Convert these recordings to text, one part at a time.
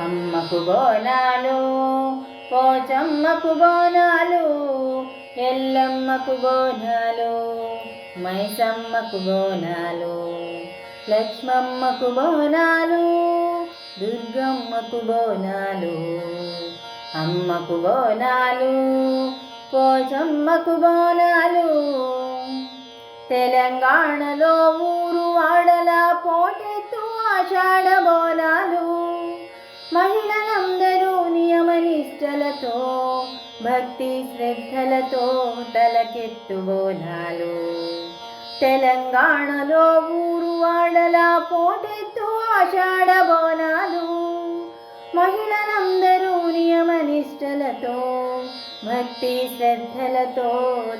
అమ్మకు బోనాలు పోచమ్మకు బోనాలు ఎల్లమ్మకు బోనాలు మైసమ్మకు బోనాలు లక్ష్మమ్మకు బోనాలు దుర్గమ్మకు బోనాలు అమ్మకు బోనాలు పోచమ్మకు బోనాలు. తెలంగాణలో ఊరు వాడల పోటెత్తు మహిళలందరూ నియమనిష్టలతో భక్తి శ్రద్ధలతో తలకెత్తు బోనాలు తెలంగాణలో ఊరు వాడలా పోటెత్తు ఆషాఢ బోనాలు మహిళలందరూ నియమనిష్టలతో భక్తి శ్రద్ధలతో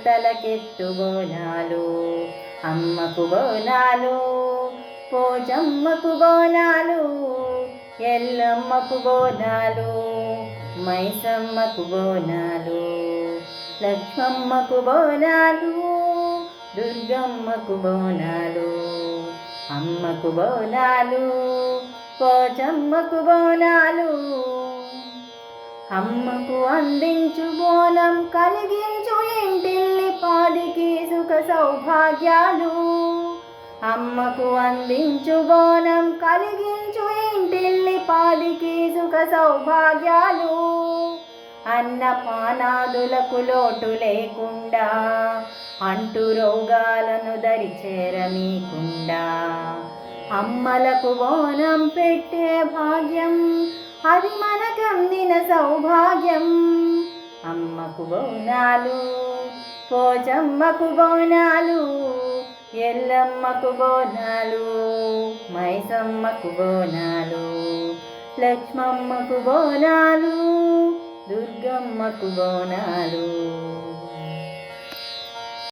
తలకెత్తు బోనాలు అమ్మకు బోనాలు పోజమ్మకు బోనాలు. ఎల్లమ్మకు బోనాలు మైసమ్మకు బోనాలు లక్ష్మమ్మకు బోనాలు దుర్గమ్మకు బోనాలు అమ్మకు బోనాలు పోచమ్మకు బోనాలు. అమ్మకు అందించు బోనం కలిగించు ఇంటిల్లి పాదికి సుఖ సౌభాగ్యాలు. అమ్మకు అందించు బోనం కలిగించు ఇంటిల్లి సుఖ సౌభాగ్యాలు అన్నపానాదులకు లోటు లేకుండా అంటు రోగాలను దరిచేరనీకుండా అమ్మలకు బోనం పెట్టే భాగ్యం అది మనకందిన సౌభాగ్యం. అమ్మకు బోనాలు పోచమ్మకు బోనాలు ఎల్లమ్మకు బోనాలు మైసమ్మకు బోనాలు. లక్ష్మమ్మకు బోనాలు దుర్గమ్మకు బోనాలు.